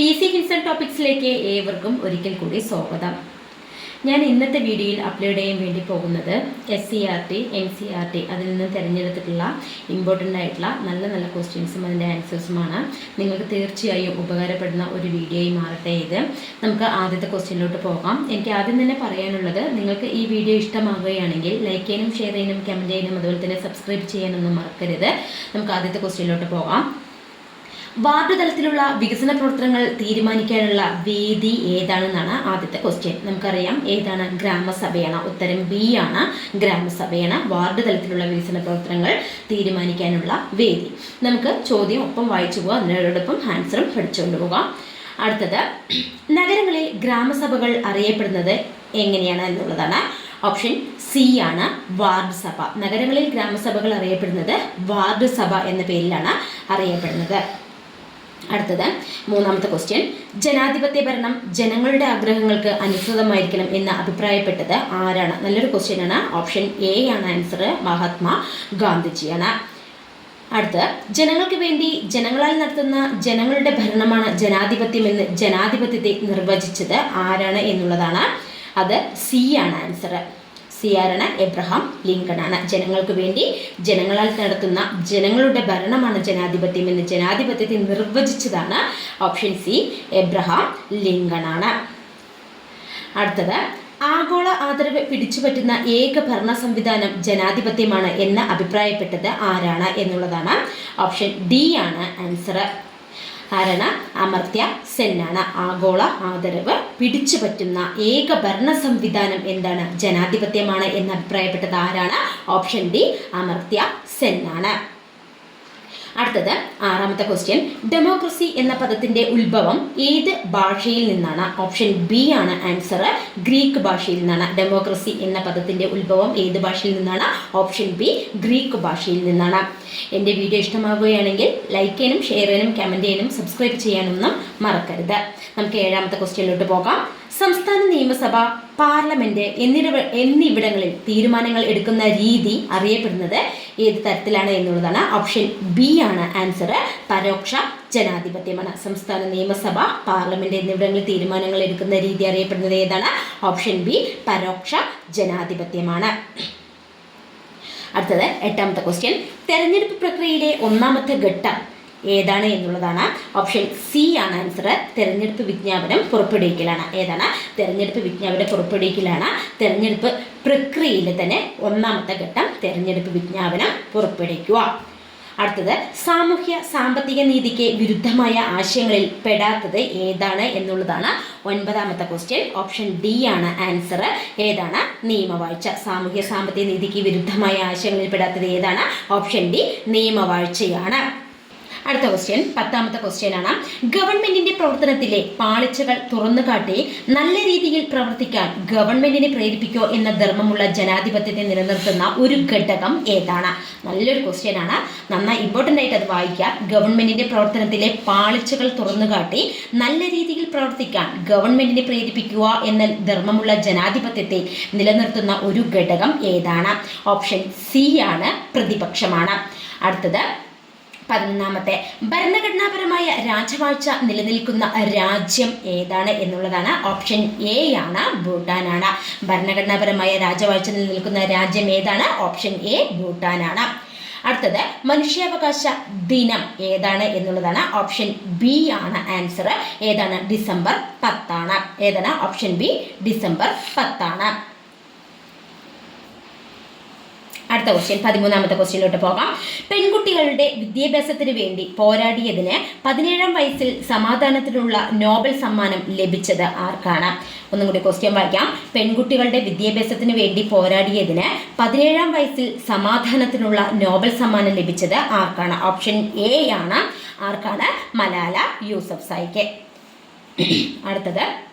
P C ഹിൻസൺ ടോപ്പിക്സിലേക്ക് ഏവർക്കും ഒരിക്കൽ കൂടി സ്വാഗതം. ഞാൻ ഇന്നത്തെ വീഡിയോയിൽ അപ്ലോഡ് ചെയ്യാൻ വേണ്ടി പോകുന്നത് S C R T N C R T അതിൽ നിന്ന് തിരഞ്ഞെടുത്തിട്ടുള്ള ഇമ്പോർട്ടന്റ് ആയിട്ടുള്ള നല്ല നല്ല ക്വസ്റ്റ്യൻസും അതിന്റെ ആൻസേഴ്സുമാണ് നിങ്ങൾക്ക് തീർച്ചയായും ഉപകാരപ്പെടുന്ന ഒരു വീഡിയോയും മാറട്ടെ ഇത്. നമുക്ക് ആദ്യത്തെ ക്വസ്റ്റ്യനിലോട്ട് പോകാം. എനിക്ക് ആദ്യം തന്നെ പറയാനുള്ളത് നിങ്ങൾക്ക് ഈ വീഡിയോ ഇഷ്ടമാകുകയാണെങ്കിൽ ലൈക്ക് ചെയ്യാനും ഷെയർ ചെയ്യാനും കമന്റ് ചെയ്യാനും അതുപോലെ തന്നെ സബ്സ്ക്രൈബ് ചെയ്യാനൊന്നും മറക്കരുത്. നമുക്ക് ആദ്യത്തെ ക്വസ്റ്റ്യനിലോട്ട് പോകാം. വാർഡ് തലത്തിലുള്ള വികസന പ്രവർത്തനങ്ങൾ തീരുമാനിക്കാനുള്ള വേദി ഏതാണെന്നാണ് ആദ്യത്തെ ക്വസ്റ്റ്യൻ നമുക്കറിയാം ഏതാണ് ഗ്രാമസഭയാണ്. ഉത്തരം ബി ആണ്. ഗ്രാമസഭയാണ് വാർഡ് തലത്തിലുള്ള വികസന പ്രവർത്തനങ്ങൾ തീരുമാനിക്കാനുള്ള വേദി. നമുക്ക് ചോദ്യം ഒപ്പം വായിച്ചു പോകാം അതിനോടൊപ്പം ആൻസറും പഠിച്ചുകൊണ്ട് പോകാം. അടുത്തത് നഗരങ്ങളിൽ ഗ്രാമസഭകൾ അറിയപ്പെടുന്നത് എങ്ങനെയാണ് എന്നുള്ളതാണ്. ഓപ്ഷൻ സി ആണ് വാർഡ് സഭ നഗരങ്ങളിൽ ഗ്രാമസഭകൾ അറിയപ്പെടുന്നത് വാർഡ് സഭ എന്ന പേരിലാണ് അറിയപ്പെടുന്നത്. അടുത്തത് മൂന്നാമത്തെ ക്വസ്റ്റ്യൻ ജനാധിപത്യ ഭരണം ജനങ്ങളുടെ ആഗ്രഹങ്ങൾക്ക് അനുസൃതമായിരിക്കണം എന്ന് അഭിപ്രായപ്പെട്ടത് ആരാണ്? നല്ലൊരു ക്വസ്റ്റ്യൻ ആണ്. ഓപ്ഷൻ എ ആണ് ആൻസർ മഹാത്മാ ഗാന്ധിജിയാണ്. അടുത്ത് ജനങ്ങൾക്ക് വേണ്ടി ജനങ്ങളാൽ നടത്തുന്ന ജനങ്ങളുടെ ഭരണമാണ് ജനാധിപത്യം എന്ന് ജനാധിപത്യത്തെ നിർവചിച്ചത് ആരാണ് എന്നുള്ളതാണ്. അത് സി ആണ് ആൻസർ സി ആരാണ് എബ്രഹാം ലിങ്കൺ ആണ് ജനങ്ങൾക്ക് വേണ്ടി ജനങ്ങളാൽ നടത്തുന്ന ജനങ്ങളുടെ ഭരണമാണ് ജനാധിപത്യം എന്ന് ജനാധിപത്യത്തെ നിർവചിച്ചതാണ് ഓപ്ഷൻ സി എബ്രഹാം ലിങ്കൺ ആണ് അടുത്തത് ആഗോള ആദരവ് പിടിച്ചുപറ്റുന്ന ഏക ഭരണ സംവിധാനം ജനാധിപത്യമാണ് എന്ന് അഭിപ്രായപ്പെട്ടത് ആരാണ് എന്നുള്ളതാണ് ഓപ്ഷൻ ഡി ആണ് ആൻസർ ആരാണ് അമർത്യ സെന്നാണ്. ആഗോള ആദരവ് പിടിച്ചു പറ്റുന്ന ഏക ഭരണ സംവിധാനം എന്താണ്? ജനാധിപത്യമാണ് എന്ന് അഭിപ്രായപ്പെട്ടത് ആരാണ്? ഓപ്ഷൻ ഡി അമർത്യ സെന്നാണ്. അടുത്തത് ആറാമത്തെ ക്വസ്റ്റ്യൻ ഡെമോക്രസി എന്ന പദത്തിന്റെ ഉത്ഭവം ഏത് ഭാഷയിൽ നിന്നാണ്? ഓപ്ഷൻ ബി ആണ് ആൻസർ ഗ്രീക്ക് ഭാഷയിൽ നിന്നാണ്. ഡെമോക്രസി എന്ന പദത്തിന്റെ ഉത്ഭവം ഏത് ഭാഷയിൽ നിന്നാണ്? ഓപ്ഷൻ ബി ഗ്രീക്ക് ഭാഷയിൽ നിന്നാണ്. എന്റെ വീഡിയോ ഇഷ്ടമാവുകയാണെങ്കിൽ ലൈക്ക് ചെയ്യാനും ഷെയർ ചെയ്യാനും കമന്റ് ചെയ്യാനും സബ്സ്ക്രൈബ് ചെയ്യാനൊന്നും മറക്കരുത്. നമുക്ക് ഏഴാമത്തെ ക്വസ്റ്റ്യനിലോട്ട് പോകാം. സംസ്ഥാന നിയമസഭ പാർലമെന്റ് എന്നിവിടങ്ങളിൽ തീരുമാനങ്ങൾ എടുക്കുന്ന രീതി അറിയപ്പെടുന്നത് ഏത് തരത്തിലാണ് എന്നുള്ളതാണ്. ഓപ്ഷൻ ബി ആണ് ആൻസർ പരോക്ഷ ജനാധിപത്യമാണ്. സംസ്ഥാന നിയമസഭ പാർലമെന്റ് എന്നിവിടങ്ങളിൽ തീരുമാനങ്ങൾ എടുക്കുന്ന രീതി അറിയപ്പെടുന്നത് ഏതാണ്? ഓപ്ഷൻ ബി പരോക്ഷ ജനാധിപത്യമാണ്. അടുത്തത് എട്ടാമത്തെ ക്വസ്റ്റ്യൻ. തെരഞ്ഞെടുപ്പ് പ്രക്രിയയിലെ ഒന്നാമത്തെ ഘട്ടം ഏതാണ് എന്നുള്ളതാണ് ഓപ്ഷൻ സി ആണ് ആൻസർ തെരഞ്ഞെടുപ്പ് വിജ്ഞാപനം പുറപ്പെടുവിക്കലാണ്. ഏതാണ്? തെരഞ്ഞെടുപ്പ് വിജ്ഞാപനം പുറപ്പെടുവിക്കലാണ്. തെരഞ്ഞെടുപ്പ് പ്രക്രിയയിൽ തന്നെ ഒന്നാമത്തെ ഘട്ടം തെരഞ്ഞെടുപ്പ് വിജ്ഞാപനം പുറപ്പെടുവിക്കുക. അടുത്തത് സാമൂഹ്യ സാമ്പത്തിക നീതിക്ക് വിരുദ്ധമായ ആശയങ്ങളിൽ പെടാത്തത് ഏതാണ് എന്നുള്ളതാണ് ഒൻപതാമത്തെ ക്വസ്റ്റ്യൻ ഓപ്ഷൻ ഡി ആണ് ആൻസർ ഏതാണ്? നിയമവാഴ്ച. സാമൂഹ്യ സാമ്പത്തിക നീതിക്ക് വിരുദ്ധമായ ആശയങ്ങളിൽ പെടാത്തത് ഏതാണ്? ഓപ്ഷൻ ഡി നിയമവാഴ്ചയാണ്. അടുത്ത ക്വസ്റ്റ്യൻ പത്താമത്തെ ക്വസ്റ്റ്യൻ ആണ്. ഗവൺമെന്റിന്റെ പ്രവർത്തനത്തിലെ പാളിച്ചകൾ തുറന്നു കാട്ടി നല്ല രീതിയിൽ പ്രവർത്തിക്കാൻ ഗവൺമെന്റിനെ പ്രേരിപ്പിക്കോ എന്ന ധർമ്മമുള്ള ജനാധിപത്യത്തെ നിലനിർത്തുന്ന ഒരു ഘടകം ഏതാണ്? നല്ലൊരു ക്വസ്റ്റ്യൻ ആണ്. നന്നായി ഇമ്പോർട്ടന്റ് ആയിട്ട് അത് വായിക്കുക. ഗവൺമെന്റിന്റെ പ്രവർത്തനത്തിലെ പാളിച്ചകൾ തുറന്നു കാട്ടി നല്ല രീതിയിൽ പ്രവർത്തിക്കാൻ ഗവൺമെന്റിനെ പ്രേരിപ്പിക്കുക എന്ന ധർമ്മമുള്ള ജനാധിപത്യത്തെ നിലനിർത്തുന്ന ഒരു ഘടകം ഏതാണ്? ഓപ്ഷൻ സി ആണ് പ്രതിപക്ഷമാണ്. അടുത്തത് പതിനൊന്നാമത്തെ. ഭരണഘടനാപരമായ രാജവാഴ്ച നിലനിൽക്കുന്ന രാജ്യം ഏതാണ് എന്നുള്ളതാണ് ഓപ്ഷൻ എ ആണ് ഭൂട്ടാനാണ്. ഭരണഘടനാപരമായ രാജവാഴ്ച നിലനിൽക്കുന്ന രാജ്യം ഏതാണ്? ഓപ്ഷൻ എ ഭൂട്ടാനാണ്. അടുത്തത് മനുഷ്യാവകാശ ദിനം ഏതാണ് എന്നുള്ളതാണ്. ഓപ്ഷൻ ബി ആണ് ആൻസർ ഏതാണ്? ഡിസംബർ പത്താണ്. ഏതാണ്? ഓപ്ഷൻ ബി ഡിസംബർ പത്താണ്. അടുത്ത ക്വസ്റ്റ്യൻ പതിമൂന്നാമത്തെ ക്വസ്റ്റ്യനിലോട്ട് പോകാം. പെൺകുട്ടികളുടെ വിദ്യാഭ്യാസത്തിന് വേണ്ടി പോരാടിയതിന് പതിനേഴാം വയസ്സിൽ സമാധാനത്തിനുള്ള നോബൽ സമ്മാനം ലഭിച്ചത് ആർക്കാണ്? ഒന്നും കൂടി ക്വസ്റ്റ്യൻ വായിക്കാം. പെൺകുട്ടികളുടെ വിദ്യാഭ്യാസത്തിന് വേണ്ടി പോരാടിയതിന് പതിനേഴാം വയസ്സിൽ സമാധാനത്തിനുള്ള നോബൽ സമ്മാനം ലഭിച്ചത് ആർക്കാണ്? ഓപ്ഷൻ എ ആണ്. ആർക്കാണ്? മലാല യൂസഫ് സായിക്ക്. അടുത്തത്.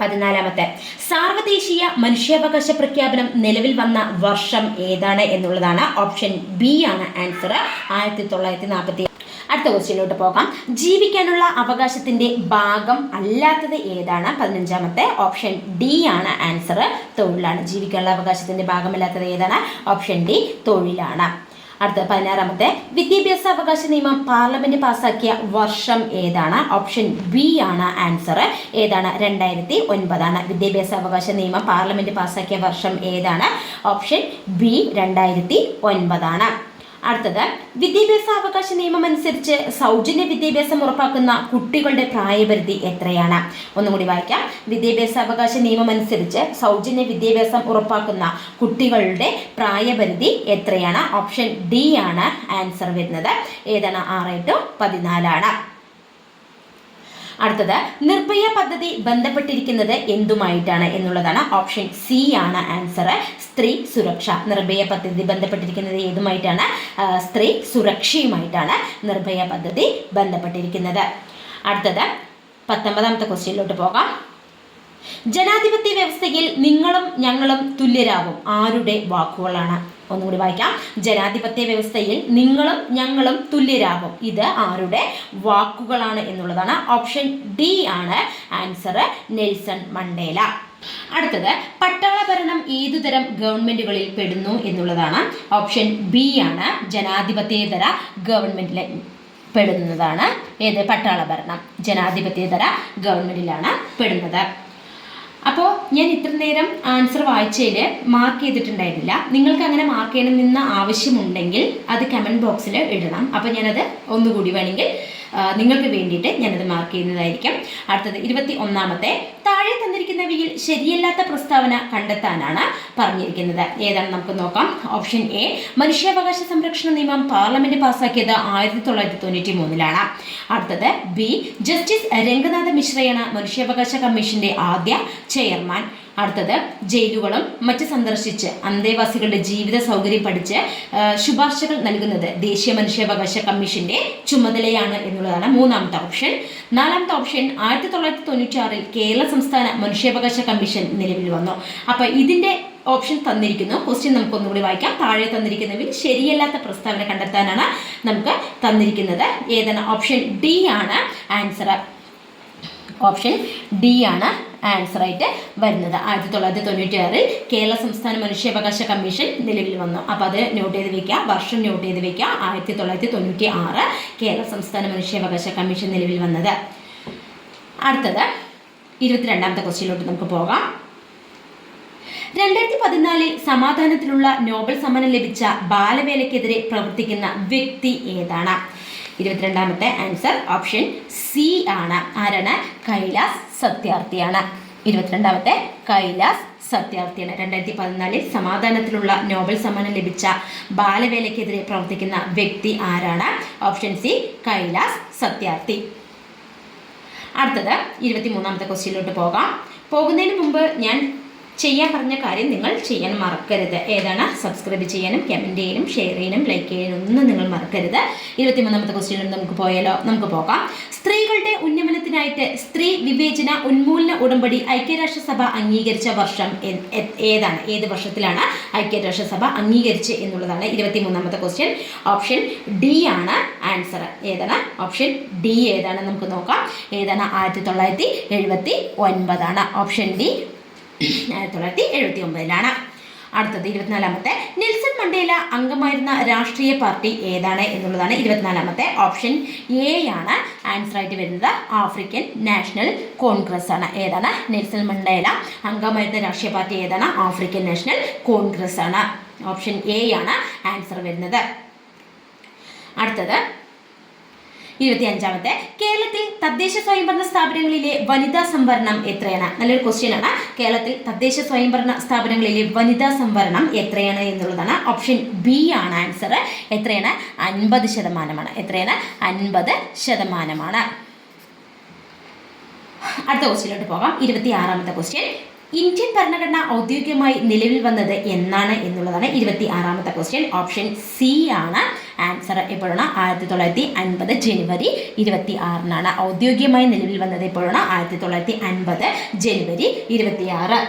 പതിനാലാമത്തെ. സാർവദേശീയ മനുഷ്യാവകാശ പ്രഖ്യാപനം നിലവിൽ വന്ന വർഷം ഏതാണ് എന്നുള്ളതാണ് ഓപ്ഷൻ ബി ആണ് ആൻസർ ആയിരത്തി തൊള്ളായിരത്തി നാൽപ്പത്തി അടുത്ത ക്വസ്റ്റ്യനിലോട്ട് പോകാം. ജീവിക്കാനുള്ള അവകാശത്തിന്റെ ഭാഗം അല്ലാത്തത് ഏതാണ്? പതിനഞ്ചാമത്തെ. ഓപ്ഷൻ ഡി ആണ് ആൻസർ. തൊഴിലാണ്. ജീവിക്കാനുള്ള അവകാശത്തിന്റെ ഭാഗമല്ലാത്തത് ഏതാണ്? ഓപ്ഷൻ ഡി തൊഴിലാണ്. അടുത്ത പതിനാറാമത്തെ വിദ്യാഭ്യാസ അവകാശ നിയമം പാർലമെന്റ് പാസാക്കിയ വർഷം ഏതാണ്? ഓപ്ഷൻ ബി ആണ് ആൻസർ ഏതാണ്? രണ്ടായിരത്തി ഒൻപതാണ്. വിദ്യാഭ്യാസ അവകാശ നിയമം പാർലമെന്റ് പാസാക്കിയ വർഷം ഏതാണ്? ഓപ്ഷൻ ബി രണ്ടായിരത്തി ഒൻപതാണ്. അടുത്തത് വിദ്യാഭ്യാസ അവകാശ നിയമം അനുസരിച്ച് സൗജന്യ വിദ്യാഭ്യാസം ഉറപ്പാക്കുന്ന കുട്ടികളുടെ പ്രായപരിധി എത്രയാണ്? ഒന്നും കൂടി വായിക്കാം. വിദ്യാഭ്യാസ അവകാശ നിയമം അനുസരിച്ച് സൗജന്യ വിദ്യാഭ്യാസം ഉറപ്പാക്കുന്ന കുട്ടികളുടെ പ്രായപരിധി എത്രയാണ്? ഓപ്ഷൻ ഡി ആണ് ആൻസർ വരുന്നത്. ഏതാണ്? ആറ് ടു പതിനാലാണ്. അടുത്തത് നിർഭയ പദ്ധതി ബന്ധപ്പെട്ടിരിക്കുന്നത് എന്തുമായിട്ടാണ് എന്നുള്ളതാണ് ഓപ്ഷൻ സി ആണ് ആൻസർ സ്ത്രീ സുരക്ഷ നിർഭയ പദ്ധതി ബന്ധപ്പെട്ടിരിക്കുന്നത് ഏതുമായിട്ടാണ്? സ്ത്രീ സുരക്ഷയുമായിട്ടാണ് നിർഭയ പദ്ധതി ബന്ധപ്പെട്ടിരിക്കുന്നത്. അടുത്തത് പത്തൊമ്പതാമത്തെ ക്വസ്റ്റ്യനിലോട്ട് പോകാം. ജനാധിപത്യ വ്യവസ്ഥയിൽ നിങ്ങളും ഞങ്ങളും തുല്യരാകും ആരുടെ വാക്കുകളാണ്? ഒന്നുകൂടി വായിക്കാം. ജനാധിപത്യ വ്യവസ്ഥയിൽ നിങ്ങളും ഞങ്ങളും തുല്യരാകും. ഇത് ആരുടെ വാക്കുകളാണ് എന്നുള്ളതാണ് ഓപ്ഷൻ ഡി ആണ് ആൻസർ നെൽസൺ മണ്ടേല. അടുത്തത് പട്ടാള ഭരണം ഏതുതരം ഗവൺമെന്റുകളിൽ പെടുന്നു എന്നുള്ളതാണ് ഓപ്ഷൻ ബി ആണ് ജനാധിപത്യതര ഗവൺമെന്റിലെ പെടുന്നതാണ്. ഏത്? പട്ടാള ഭരണം ജനാധിപത്യതര ഗവൺമെന്റിലാണ് പെടുന്നത്. അപ്പോൾ ഞാൻ ഇത്ര നേരം ആൻസർ വായിച്ചതിൽ മാർക്ക് ചെയ്തിട്ടുണ്ടായിരുന്നില്ല. നിങ്ങൾക്ക് അങ്ങനെ മാർക്ക് ചെയ്യണമെന്ന ആവശ്യമുണ്ടെങ്കിൽ അത് കമന്റ് ബോക്സിൽ ഇടണം. അപ്പോൾ ഞാനത് ഒന്നുകൂടി വേണമെങ്കിൽ നിങ്ങൾക്ക് വേണ്ടിയിട്ട് ഞാനത് മാർക്ക് ചെയ്യുന്നതായിരിക്കും. അടുത്തത് ഇരുപത്തി ഒന്നാമത്തെ താഴെ തന്നിരിക്കുന്നവയിൽ ശരിയല്ലാത്ത പ്രസ്താവന കണ്ടെത്താനാണ് പറഞ്ഞിരിക്കുന്നത്. ഏതാണ്? നമുക്ക് നോക്കാം. ഓപ്ഷൻ എ മനുഷ്യാവകാശ സംരക്ഷണ നിയമം പാർലമെന്റ് പാസാക്കിയത് ആയിരത്തി തൊള്ളായിരത്തി തൊണ്ണൂറ്റി മൂന്നിലാണ് അടുത്തത് ബി ജസ്റ്റിസ് രംഗനാഥ മിശ്രയാണ് മനുഷ്യാവകാശ കമ്മീഷന്റെ ആദ്യ ചെയർമാൻ അടുത്തത് ജയിലുകളും മറ്റ് സന്ദർശിച്ച് അന്തേവാസികളുടെ ജീവിത സൗകര്യം പഠിച്ച് ശുപാർശകൾ നൽകുന്നത് ദേശീയ മനുഷ്യാവകാശ കമ്മീഷന്റെ ചുമതലയാണ് എന്നുള്ളതാണ് മൂന്നാമത്തെ ഓപ്ഷൻ. നാലാമത്തെ ഓപ്ഷൻ ആയിരത്തി തൊള്ളായിരത്തി തൊണ്ണൂറ്റി കേരള സംസ്ഥാന മനുഷ്യാവകാശ കമ്മീഷൻ നിലവിൽ വന്നു. അപ്പൊ ഇതിന്റെ ഓപ്ഷൻ തന്നിരിക്കുന്നു. ക്വസ്റ്റ്യൻ നമുക്ക് ഒന്നുകൂടി വായിക്കാം. താഴെ തന്നിരിക്കുന്നതിൽ ശരിയല്ലാത്ത പ്രസ്താവന കണ്ടെത്താനാണ് നമുക്ക് തന്നിരിക്കുന്നത്. ഏതാണ്? ഓപ്ഷൻ ഡി ആണ്. ആൻസർ ഓപ്ഷൻ ഡി ആണ്. ആൻസർ ആയിട്ട് വരുന്നത്. ആയിരത്തി തൊള്ളായിരത്തി തൊണ്ണൂറ്റി ആറിൽ കേരള സംസ്ഥാന മനുഷ്യാവകാശ കമ്മീഷൻ നിലവിൽ വന്നു. അപ്പോൾ അത് നോട്ട് ചെയ്ത് വെക്കുക വർഷം നോട്ട് ചെയ്ത് വെക്കുക ആയിരത്തി തൊള്ളായിരത്തി തൊണ്ണൂറ്റി ആറ് കേരള സംസ്ഥാന മനുഷ്യാവകാശ കമ്മീഷൻ നിലവിൽ വന്നത്. അടുത്തത് ഇരുപത്തിരണ്ടാമത്തെ ക്വസ്റ്റ്യനിലോട്ട് നമുക്ക് പോകാം. രണ്ടായിരത്തി പതിനാലിൽ സമാധാനത്തിനുള്ള നോബൽ സമ്മാനം ലഭിച്ച ബാലവേലയ്ക്കെതിരെ പ്രവർത്തിക്കുന്ന വ്യക്തി ഏതാണ്? ഇരുപത്തിരണ്ടാമത്തെ ആൻസർ ഓപ്ഷൻ സി ആണ്. ആരാണ്? കൈലാസ് സത്യാർത്ഥിയാണ്. ഇരുപത്തിരണ്ടാമത്തെ കൈലാസ് സത്യാർത്ഥിയാണ്. രണ്ടായിരത്തി പതിനാലിൽ സമാധാനത്തിലുള്ള നോബൽ സമ്മാനം ലഭിച്ച ബാലവേലയ്ക്കെതിരെ പ്രവർത്തിക്കുന്ന വ്യക്തി ആരാണ്? Option C Kailash Satyarthi. അടുത്തത് ഇരുപത്തിമൂന്നാമത്തെ ക്വസ്റ്റ്യനിലോട്ട് പോകാം. പോകുന്നതിന് മുമ്പ് ഞാൻ ചെയ്യാൻ പറഞ്ഞ കാര്യം നിങ്ങൾ ചെയ്യാൻ മറക്കരുത്. ഏതാണ്? സബ്സ്ക്രൈബ് ചെയ്യാനും കമന്റ് ചെയ്യാനും ഷെയർ ചെയ്യാനും ലൈക്ക് ചെയ്യാനും ഒന്നും നിങ്ങൾ മറക്കരുത്. ഇരുപത്തിമൂന്നാമത്തെ ക്വസ്റ്റ്യനിൽ നമുക്ക് പോയാലോ? നമുക്ക് പോകാം. സ്ത്രീകളുടെ ഉന്നമനത്തിനായിട്ട് സ്ത്രീ വിവേചന ഉന്മൂലന ഉടമ്പടി ഐക്യരാഷ്ട്രസഭ അംഗീകരിച്ച വർഷം ഏതാണ്? ഏത് വർഷത്തിലാണ് ഐക്യരാഷ്ട്രസഭ അംഗീകരിച്ച് എന്നുള്ളതാണ് ഇരുപത്തിമൂന്നാമത്തെ ക്വസ്റ്റ്യൻ ഓപ്ഷൻ ഡി ആണ് ആൻസർ ഏതാണ്? ഓപ്ഷൻ ഡി ഏതാണ്? നമുക്ക് നോക്കാം. ഏതാണ്? ആയിരത്തി തൊള്ളായിരത്തി എഴുപത്തി ഒൻപതാണ്. ഓപ്ഷൻ ഡി ആയിരത്തി തൊള്ളായിരത്തി എഴുപത്തി ഒമ്പതിലാണ് അടുത്തത് ഇരുപത്തിനാലാമത്തെ. നെൽസൺ മണ്ടേല അംഗമായിരുന്ന രാഷ്ട്രീയ പാർട്ടി ഏതാണ് എന്നുള്ളതാണ് ഇരുപത്തിനാലാമത്തെ ഓപ്ഷൻ. എ ആണ്. ആൻസർ ആയിട്ട് വരുന്നത് ആഫ്രിക്കൻ നാഷണൽ കോൺഗ്രസ് ആണ്. ഏതാണ്? നെൽസൺ മണ്ടേല അംഗമായിരുന്ന രാഷ്ട്രീയ പാർട്ടി ഏതാണ്? ആഫ്രിക്കൻ നാഷണൽ കോൺഗ്രസ് ആണ്. ഓപ്ഷൻ എ ആണ്. ആൻസർ വരുന്നത്. അടുത്തത് ഇരുപത്തി അഞ്ചാമത്തെ കേരളത്തിൽ തദ്ദേശ സ്വയംഭരണ സ്ഥാപനങ്ങളിലെ വനിതാ സംവരണം എത്രയാണ്? നല്ലൊരു ക്വസ്റ്റ്യൻ ആണ്. കേരളത്തിൽ തദ്ദേശ സ്വയംഭരണ സ്ഥാപനങ്ങളിലെ വനിതാ സംവരണം എത്രയാണ് എന്നുള്ളതാണ് ഓപ്ഷൻ ബി ആണ് ആൻസർ എത്രയാണ്? അൻപത് ശതമാനമാണ്. എത്രയാണ്? അൻപത് ശതമാനമാണ്. അടുത്ത ക്വസ്റ്റ്യനിലോട്ട് പോകാം. ഇരുപത്തി ആറാമത്തെ ക്വസ്റ്റ്യൻ ഇന്ത്യൻ ഭരണഘടന ഔദ്യോഗികമായി നിലവിൽ വന്നത് എന്നാണ് എന്നുള്ളതാണ് ഇരുപത്തി ആറാമത്തെ ക്വസ്റ്റ്യൻ ഓപ്ഷൻ സി ആണ്. ആൻസർ എപ്പോഴാണ് ആയിരത്തി തൊള്ളായിരത്തി അൻപത് ജനുവരി ഇരുപത്തി ആറിനാണ് ഔദ്യോഗികമായി നിലവിൽ വന്നത് എപ്പോഴാണ് ആയിരത്തി തൊള്ളായിരത്തി അൻപത് ജനുവരി ഇരുപത്തി ആറ്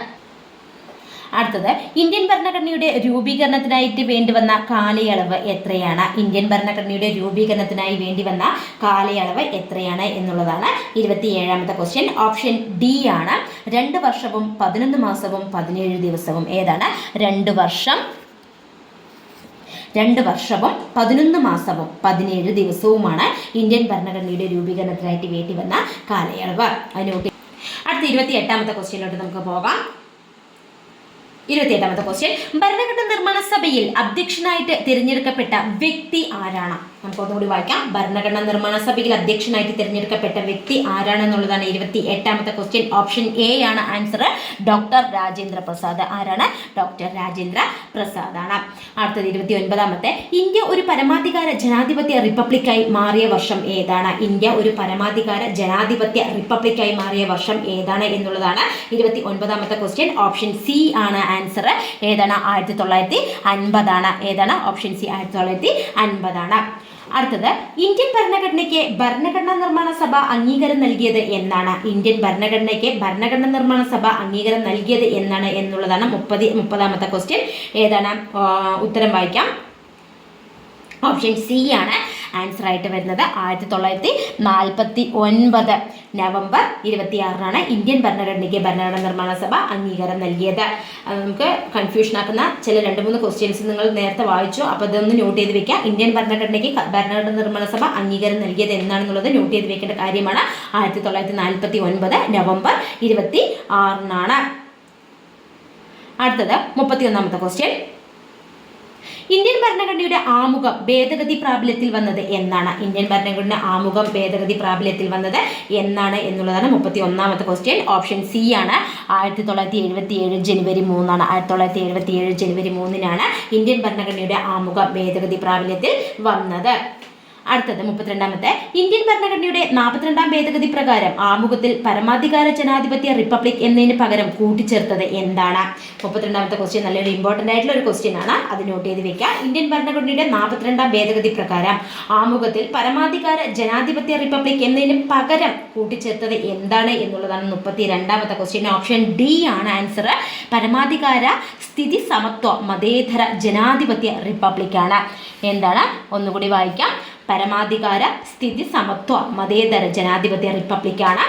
അടുത്തത് ഇന്ത്യൻ ഭരണഘടനയുടെ രൂപീകരണത്തിനായിട്ട് വേണ്ടി വന്ന കാലയളവ് എത്രയാണ്? ഇന്ത്യൻ ഭരണഘടനയുടെ രൂപീകരണത്തിനായി വേണ്ടി വന്ന കാലയളവ് എത്രയാണ് എന്നുള്ളതാണ് ഇരുപത്തിയേഴാമത്തെ ക്വസ്റ്റ്യൻ ഓപ്ഷൻ ഡി ആണ്. രണ്ട് വർഷവും പതിനൊന്ന് മാസവും പതിനേഴ് ദിവസവും. ഏതാണ്? രണ്ട് വർഷം രണ്ട് വർഷവും പതിനൊന്ന് മാസവും പതിനേഴ് ദിവസവുമാണ് ഇന്ത്യൻ ഭരണഘടനയുടെ രൂപീകരണത്തിനായിട്ട് വേണ്ടി വന്ന കാലയളവ് അതിനോട്ട് അടുത്ത ഇരുപത്തി എട്ടാമത്തെ ക്വസ്റ്റ്യനിലോട്ട് നമുക്ക് പോകാം. ഇരുപത്തിയെട്ടാമത്തെ ക്വസ്റ്റ്യൻ ഭരണഘടന നിർമ്മാണ സഭയിൽ അധ്യക്ഷനായിട്ട് തിരഞ്ഞെടുക്കപ്പെട്ട വ്യക്തി ആരാണ്? നമുക്ക് ഒന്നുകൂടി വായിക്കാം. ഭരണഘടനാ നിർമ്മാണ സഭയിൽ അധ്യക്ഷനായിട്ട് തിരഞ്ഞെടുക്കപ്പെട്ട വ്യക്തി ആരാണെന്നുള്ളതാണ് ഇരുപത്തി എട്ടാമത്തെ ക്വസ്റ്റ്യൻ ഓപ്ഷൻ എ ആണ് ആൻസർ ഡോക്ടർ രാജേന്ദ്ര പ്രസാദ്. ആരാണ്? ഡോക്ടർ രാജേന്ദ്ര പ്രസാദ് ആണ് അടുത്തത് ഇരുപത്തി ഒൻപതാമത്തെ ഇന്ത്യ ഒരു പരമാധികാര ജനാധിപത്യ റിപ്പബ്ലിക്കായി മാറിയ വർഷം ഏതാണ്? ഇന്ത്യ ഒരു പരമാധികാര ജനാധിപത്യ റിപ്പബ്ലിക്കായി മാറിയ വർഷം ഏതാണ് എന്നുള്ളതാണ് ഇരുപത്തി ഒൻപതാമത്തെ ക്വസ്റ്റ്യൻ ഓപ്ഷൻ സി ആണ് ആൻസർ ഏതാണ്? ആയിരത്തി തൊള്ളായിരത്തി അൻപതാണ് ഏതാണ്? ഓപ്ഷൻ സി ആയിരത്തി തൊള്ളായിരത്തി അൻപതാണ് അടുത്തത് ഇന്ത്യൻ ഭരണഘടനയ്ക്ക് ഭരണഘടനാ നിർമ്മാണ സഭ അംഗീകാരം നൽകിയത് എന്നാണ്. ഇന്ത്യൻ ഭരണഘടനയ്ക്ക് ഭരണഘടനാ നിർമ്മാണ സഭ അംഗീകാരം നൽകിയത് എന്നാണ് എന്നുള്ളതാണ് മുപ്പത് മുപ്പതാമത്തെ ക്വസ്റ്റ്യൻ ഏതാണ്? ഉത്തരം വായിക്കാം. ഓപ്ഷൻ സി ആണ്. ആൻസർ ആയിട്ട് വരുന്നത് ആയിരത്തി തൊള്ളായിരത്തി നാൽപ്പത്തി ഒൻപത് നവംബർ ഇരുപത്തിയാറിനാണ് ഇന്ത്യൻ ഭരണഘടനയ്ക്ക് ഭരണഘടന നിർമ്മാണ സഭ അംഗീകാരം നൽകിയത്. നമുക്ക് കൺഫ്യൂഷൻ ആക്കുന്ന ചില രണ്ട് മൂന്ന് ക്വസ്റ്റ്യൻസ് നിങ്ങൾ നേരത്തെ വായിച്ചു. അപ്പോൾ അതൊന്ന് നോട്ട് ചെയ്ത് വെക്കുക ഇന്ത്യൻ ഭരണഘടനയ്ക്ക് ഭരണഘടന നിർമ്മാണ സഭ അംഗീകാരം നൽകിയത് എന്നാണെന്നുള്ളത് നോട്ട് ചെയ്ത് വെക്കേണ്ട കാര്യമാണ്. ആയിരത്തി തൊള്ളായിരത്തി നാൽപ്പത്തി ഒൻപത് നവംബർ ഇരുപത്തി ആറിനാണ് അടുത്തത് മുപ്പത്തിയൊന്നാമത്തെ ക്വസ്റ്റ്യൻ ഇന്ത്യൻ ഭരണഘടനയുടെ ആമുഖം ഭേദഗതി പ്രാബല്യത്തിൽ വന്നത് എന്നാണ്. ഇന്ത്യൻ ഭരണഘടന ആമുഖം ഭേദഗതി പ്രാബല്യത്തിൽ വന്നത് എന്നാണ് എന്നുള്ളതാണ് മുപ്പത്തി ഒന്നാമത്തെ ക്വസ്റ്റ്യൻ ഓപ്ഷൻ സി ആണ്. ആയിരത്തി തൊള്ളായിരത്തി എഴുപത്തി ഏഴ് ജനുവരി മൂന്നാണ്. ആയിരത്തി തൊള്ളായിരത്തി എഴുപത്തി ഏഴ് ജനുവരി മൂന്നിനാണ് ഇന്ത്യൻ ഭരണഘടനയുടെ ആമുഖം ഭേദഗതി പ്രാബല്യത്തിൽ വന്നത്. അടുത്തത് മുപ്പത്തിരണ്ടാമത്തെ. ഇന്ത്യൻ ഭരണഘടനയുടെ നാൽപ്പത്തിരണ്ടാം ഭേദഗതി പ്രകാരം ആമുഖത്തിൽ പരമാധികാര ജനാധിപത്യ റിപ്പബ്ലിക് എന്നതിന് പകരം കൂട്ടിച്ചേർത്തത് എന്താണ്? മുപ്പത്തിരണ്ടാമത്തെ ക്വസ്റ്റ്യൻ നല്ലൊരു ഇമ്പോർട്ടന്റ് ആയിട്ടുള്ള ഒരു ക്വസ്റ്റ്യൻ ആണ്. അത് നോട്ട് ചെയ്ത് വെക്കുക ഇന്ത്യൻ ഭരണഘടനയുടെ നാൽപ്പത്തിരണ്ടാം ഭേദഗതി പ്രകാരം ആമുഖത്തിൽ പരമാധികാര ജനാധിപത്യ റിപ്പബ്ലിക് എന്നതിന് പകരം കൂട്ടിച്ചേർത്തത് എന്താണ് എന്നുള്ളതാണ് മുപ്പത്തി രണ്ടാമത്തെ ക്വസ്റ്റ്യൻ ഓപ്ഷൻ ഡി ആണ് ആൻസർ പരമാധികാര സ്ഥിതി സമത്വ മതേതര ജനാധിപത്യ റിപ്പബ്ലിക്കാണ് എന്താണ്? ഒന്നുകൂടി വായിക്കാം. പരമാധികാര സ്ഥിതി സമത്വ മതേതര ജനാധിപത്യ റിപ്പബ്ലിക്കാണ്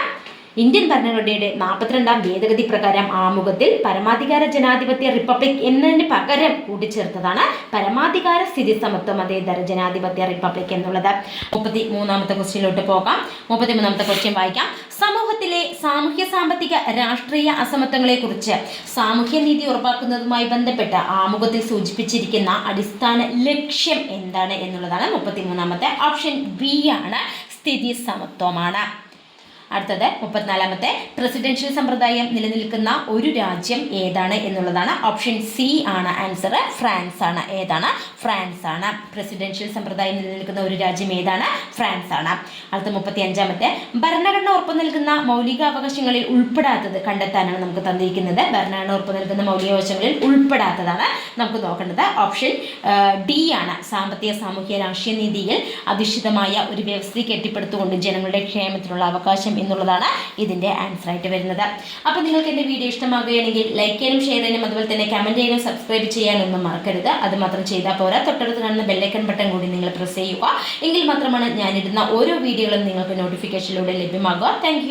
ഇന്ത്യൻ ഭരണഘടനയുടെ നാൽപ്പത്തിരണ്ടാം ഭേദഗതി പ്രകാരം ആമുഖത്തിൽ പരമാധികാര ജനാധിപത്യ റിപ്പബ്ലിക് എന്നതിന് പകരം കൂട്ടിച്ചേർത്തതാണ് പരമാധികാര സ്ഥിതി സമത്വം അതേതര ജനാധിപത്യ റിപ്പബ്ലിക് എന്നുള്ളത്. മുപ്പത്തി മൂന്നാമത്തെ ക്വസ്റ്റ്യനിലോട്ട് പോകാം. മുപ്പത്തി മൂന്നാമത്തെ ക്വസ്റ്റ്യൻ വായിക്കാം. സമൂഹത്തിലെ സാമൂഹ്യ സാമ്പത്തിക രാഷ്ട്രീയ അസമത്വങ്ങളെക്കുറിച്ച് സാമൂഹ്യനീതി ഉറപ്പാക്കുന്നതുമായി ബന്ധപ്പെട്ട ആമുഖത്തിൽ സൂചിപ്പിച്ചിരിക്കുന്ന അടിസ്ഥാന ലക്ഷ്യം എന്താണ് എന്നുള്ളതാണ് മുപ്പത്തി മൂന്നാമത്തെ ഓപ്ഷൻ ബി ആണ്. സ്ഥിതി സമത്വമാണ്. അടുത്തത് മുപ്പത്തിനാലാമത്തെ പ്രസിഡൻഷ്യൽ സമ്പ്രദായം നിലനിൽക്കുന്ന ഒരു രാജ്യം ഏതാണ് എന്നുള്ളതാണ് ഓപ്ഷൻ സി ആണ് ആൻസർ ഫ്രാൻസ് ആണ്. ഏതാണ്? ഫ്രാൻസ് ആണ്. പ്രസിഡൻഷ്യൽ സമ്പ്രദായം നിലനിൽക്കുന്ന ഒരു രാജ്യം ഏതാണ്? ഫ്രാൻസ് ആണ്. അടുത്ത മുപ്പത്തി അഞ്ചാമത്തെ ഭരണഘടന ഉറപ്പു നൽകുന്ന മൗലികാവകാശങ്ങളിൽ ഉൾപ്പെടാത്തത് കണ്ടെത്താനാണ് നമുക്ക് തന്നിരിക്കുന്നത്. ഭരണഘടന ഉറപ്പു നൽകുന്ന മൗലികാവകാശങ്ങളിൽ ഉൾപ്പെടാത്തതാണ് നമുക്ക് നോക്കേണ്ടത്. ഓപ്ഷൻ ഡി ആണ്. സാമ്പത്തിക സാമൂഹ്യ രാഷ്ട്രീയ നീതിയിൽ അധിഷ്ഠിതമായ ഒരു വ്യവസ്ഥ കെട്ടിപ്പടുത്തുകൊണ്ട് ജനങ്ങളുടെ ക്ഷേമത്തിനുള്ള അവകാശം എന്നുള്ളതാണ് ഇതിന്റെ ആൻസർ ആയിട്ട് വരുന്നത്. അപ്പോൾ നിങ്ങൾക്ക് എന്റെ വീഡിയോ ഇഷ്ടമാകുകയാണെങ്കിൽ ലൈക്ക് ചെയ്യാനും ഷെയർ ചെയ്യാനും അതുപോലെ തന്നെ കമന്റ് ചെയ്യാനും സബ്സ്ക്രൈബ് ചെയ്യാനൊന്നും മറക്കരുത്. അത് മാത്രം ചെയ്താൽ പോരാ. തൊട്ടടുത്ത് കാണുന്ന ബെല്ലൈക്കൺ ബട്ടൺ കൂടി നിങ്ങൾ പ്രസ് ചെയ്യുക. എങ്കിൽ മാത്രമാണ് ഞാനിടുന്ന ഓരോ വീഡിയോകളും നിങ്ങൾക്ക് നോട്ടിഫിക്കേഷനിലൂടെ ലഭ്യമാകുക. താങ്ക്